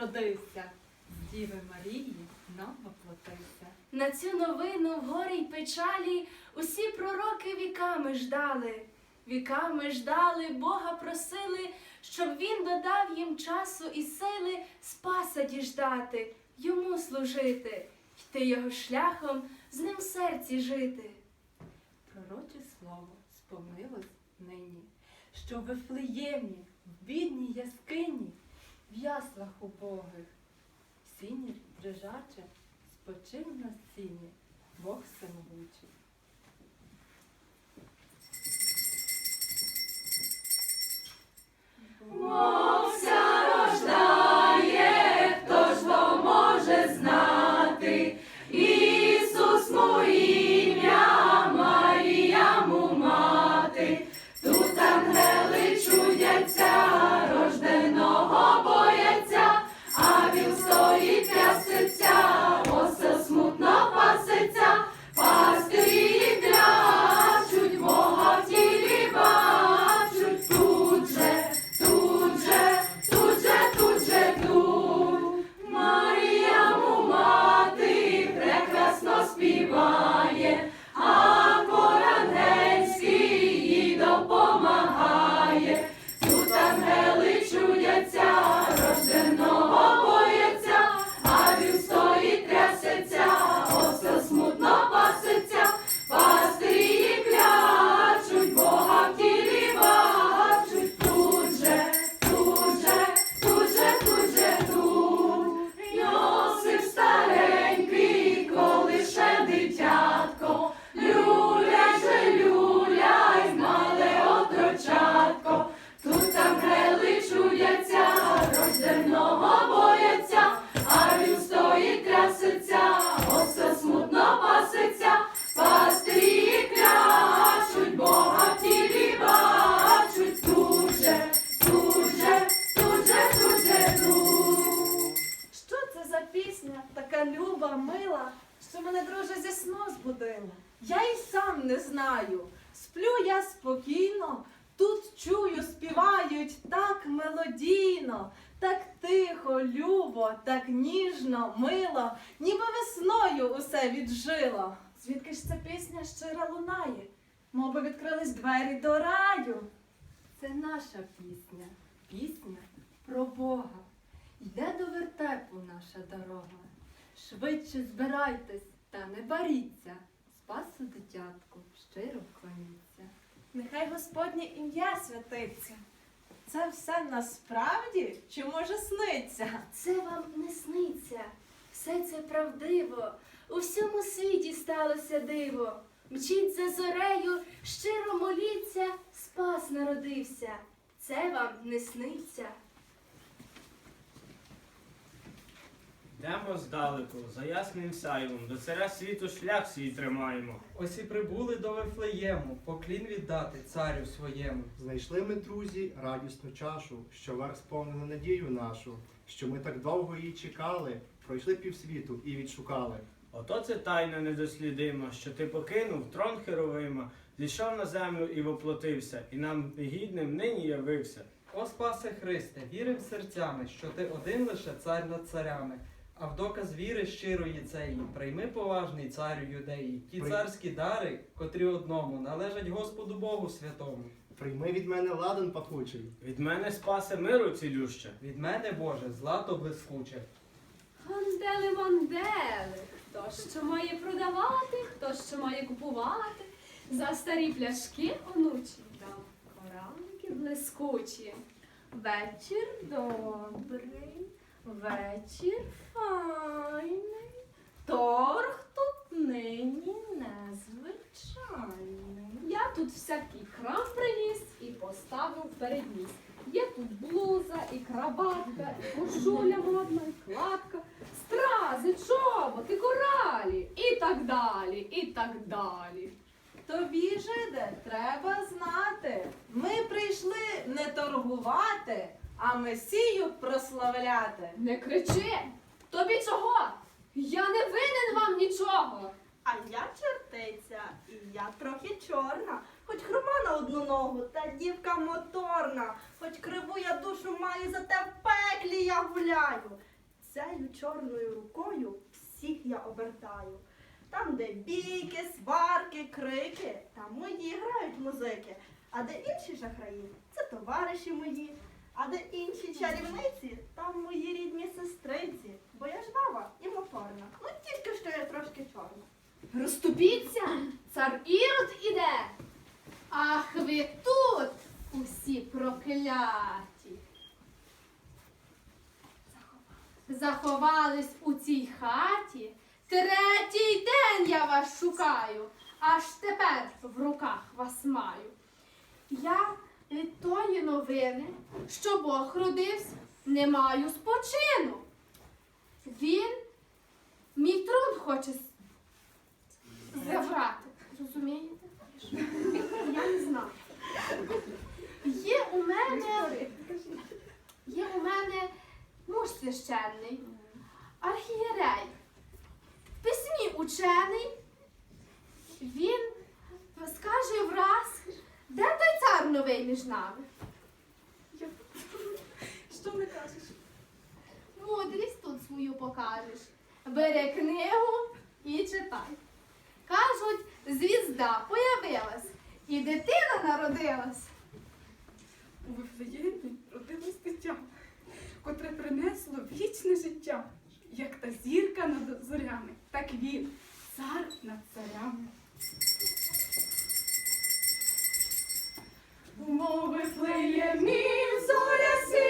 родився, з Діви Марії нам воплотився. На цю новину в горі й печалі усі пророки віками ждали. Віками ждали, Бога просили, щоб він додав їм часу і сили спаса діждати, йому служити, йти його шляхом, з ним в серці жити. Пророче слово сповнилось нині, що в Вифлеємі, в бідній яскині, в яслах убогих, сіні дрижаче, спочив на сіні Бог всемогучий. Мовся Я й сам не знаю. Сплю я спокійно, тут чую, співають так мелодійно, так тихо, любо, так ніжно, мило, ніби весною усе віджило. Звідки ж ця пісня щира лунає? Мовби відкрились двері до раю. Це наша пісня, пісня про Бога. Йде до вертепу наша дорога. Швидше збирайтесь та не баріться, спасу дитятку щиро вклоніться. Нехай Господнє ім'я святиться. Це все насправді чи може сниться? Це вам не сниться, все це правдиво, у всьому світі сталося диво. Мчіть за зорею, щиро моліться, спас народився. Це вам не сниться. Йдемо здалеку, за ясним сяйвом, до царя світу шлях свій тримаємо. Ось і прибули до Вифлеєму, поклін віддати царю своєму. Знайшли ми, друзі, радісну чашу, що верх сповнили надію нашу, що ми так довго її чекали, пройшли півсвіту і відшукали. Ото це тайна недослідима, що ти покинув трон Херовима, зійшов на землю і воплотився, і нам негідним нині явився. О спасе Христе, вірим серцями, що ти один лише цар над царями. А в доказ віри щирої цеї, прийми поважний царю юдеї, ті При- царські дари, котрі одному належать Господу Богу святому. Прийми від мене ладан пахучий. Від мене спасе миру цілюще. Від мене, Боже, злато блискуче. Гандели мандели, хто що має продавати, хто що має купувати. За старі пляшки онучі дам коранки блискучі. Вечір добрий, вечір файний, торг тут нині незвичайний. Я тут всякий крам приніс і поставив перед ніс. Є тут блуза, і крабатка, і кошуля модна, і кладка, стрази, чоботи, коралі, і так далі, і так далі. Тобі, жиде, треба знати. Ми прийшли не торгувати, а Месію прославляти. Не кричи! Тобі чого? Я не винен вам нічого. А я чертиця, і я трохи чорна, хоч хрома на одну ногу, та дівка моторна, хоч криву я душу маю, зате в пеклі я гуляю. Цією чорною рукою всіх я обертаю. Там, де бійки, сварки, крики, там мої грають музики. А де інші шахраї, це товариші мої. А де інші чарівниці, там мої рідні сестриці. Бо я ж баба і моторна. Ну тільки що я трошки чорна. Розступіться, цар Ірод іде. Ах, ви тут, усі прокляті. Заховались у цій хаті. Третій день я вас шукаю, аж тепер в руках вас маю. Я від тої новини, що Бог родився, не маю спочину. Він мій трон хоче забрати. Розумієте? Я не знаю. Є у мене, є у мене муж священний, архієрей, письмі учений. Він скаже враз, де той цар новий між нами. Що не кажеш? Мудрість тут свою покажеш. Бери книгу і читай. Кажуть, звізда появилась, і дитина народилась. У Вифлеємі родилось дитя, котре принесло вічне життя. Як та зірка над зорями, так він, цар над царями. У Вифлеємі зоря сіяє,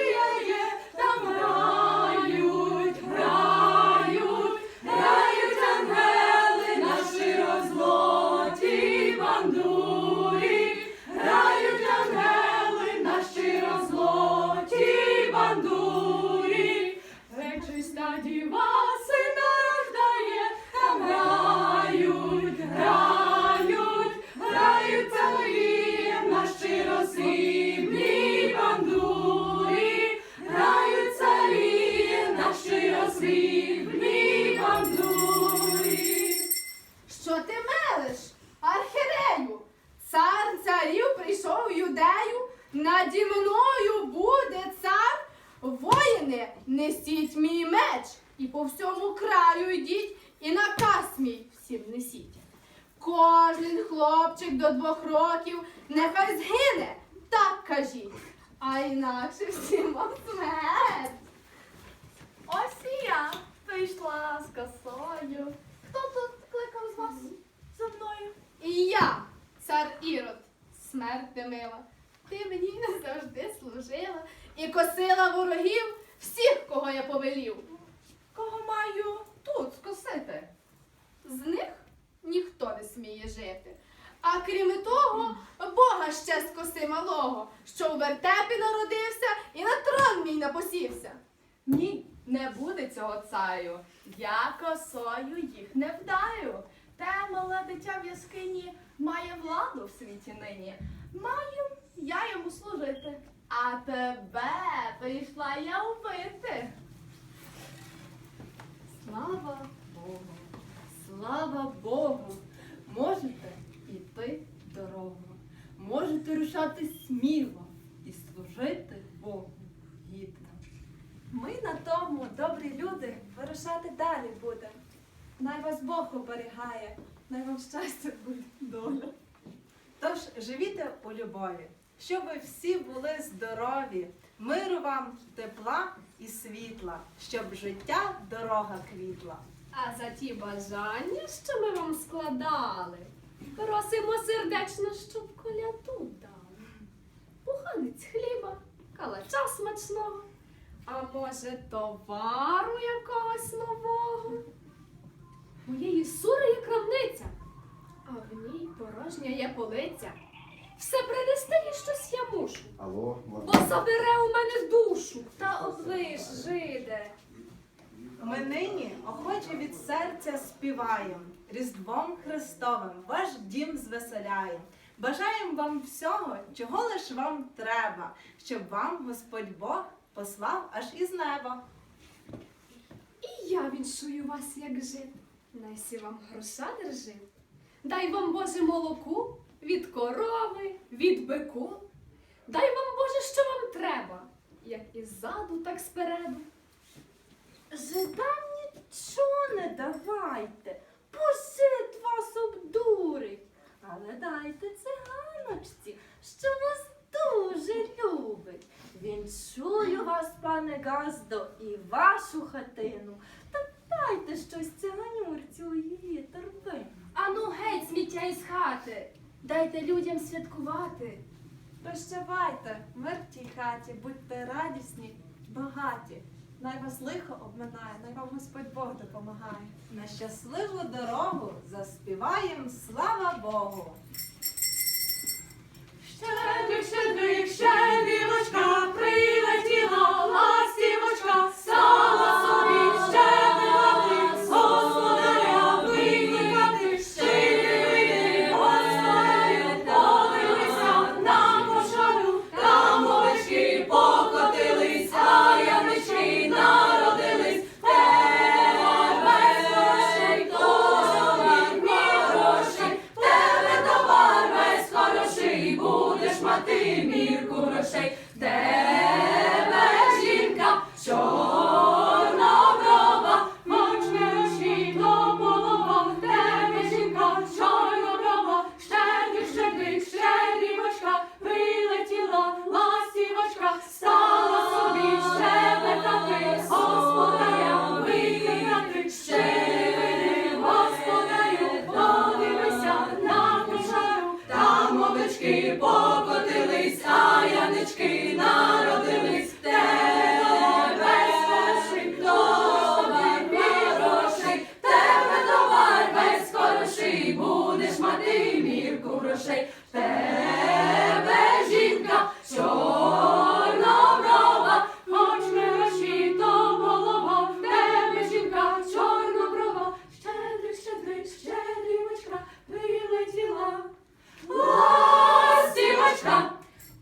мій меч, і по всьому краю йдіть, і наказ мій всім несіть. Кожен хлопчик до двох років нехай згине, так кажіть, а інакше всім вам смерть. Ось і я прийшла з косою. Хто тут кликав з вас? За мною. І я, цар Ірод, смерть мила. Ти мені завжди служила і косила ворогів всіх, кого я повелів. Кого маю тут скосити? З них ніхто не сміє жити. А крім того, Бога ще скоси малого, що у вертепі народився і на трон мій напосівся. Ні, не буде цього царю. Я косою їх не вдаю. Те мале дитя в яскині має владу в світі нині. Маю я йому служити. А тебе прийшла я вбити. Слава Богу, слава Богу, можете йти дорогу, можете рушати сміло і служити Богу гідно. Ми на тому, добрі люди, вирушати далі будемо. Най вас Бог оберігає, най вам щастя буде доля. Тож живіте у любові, щоб всі були здорові, миру вам, тепла і світла, щоб життя дорога квітла. А за ті бажання, що ми вам складали, просимо сердечно, щоб коляду дали. Пуханець хліба, калача смачного, а може, товару якогось нового. Моєї сури є крамниця, а в ній порожня є полиця. Все принести і щось я мушу, Алло, бо забере у мене душу. Та оближ, жиде. Ми нині охоче від серця співаємо, Різдвом Христовим ваш дім звеселяємо. Бажаємо вам всього, чого лиш вам треба, щоб вам Господь Бог послав аж із неба. І я віншую вас, як жит, найсі вам гроша держи. Дай вам Боже молоку від корови, від бику. Дай вам Боже, що вам треба, як іззаду, так спереду. Жидам нічого не давайте, пошит вас обдурить. Але дайте циганочці, що вас дуже любить. Вінчую вас, пане Газдо, і вашу хатину. Та дайте щось циганюрці у її торбину. Ану геть сміття із хати. Дайте людям святкувати. Прощавайте, мир в тій хаті, будьте радісні, багаті. Най вас лихо обминає, най вам Господь Бог допомагає. На щасливу дорогу заспіваєм слава Богу. Щедрик, щедрик, щедрівочка, грошей. Тебе жінка чорноброва, хоч гроші, то голова. Тебе жінка чорноброва, щедрик, щедрик, щедрівочка, прилетіла. Ластівочка!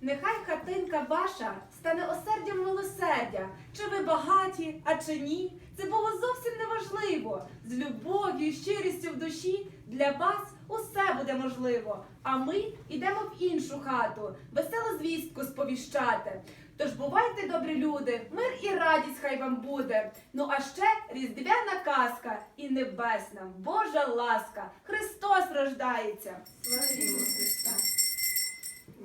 Нехай хатинка ваша стане осердям милосердя. Чи ви багаті, а чи ні? Це Богу зовсім не важливо. З любов'ю і щирістю в душі для вас усе буде можливо. А ми йдемо в іншу хату, веселу звістку сповіщати. Тож бувайте, добрі люди, мир і радість хай вам буде. Ну а ще різдвяна казка і небесна Божа ласка. Христос рождається. Славімо Христа!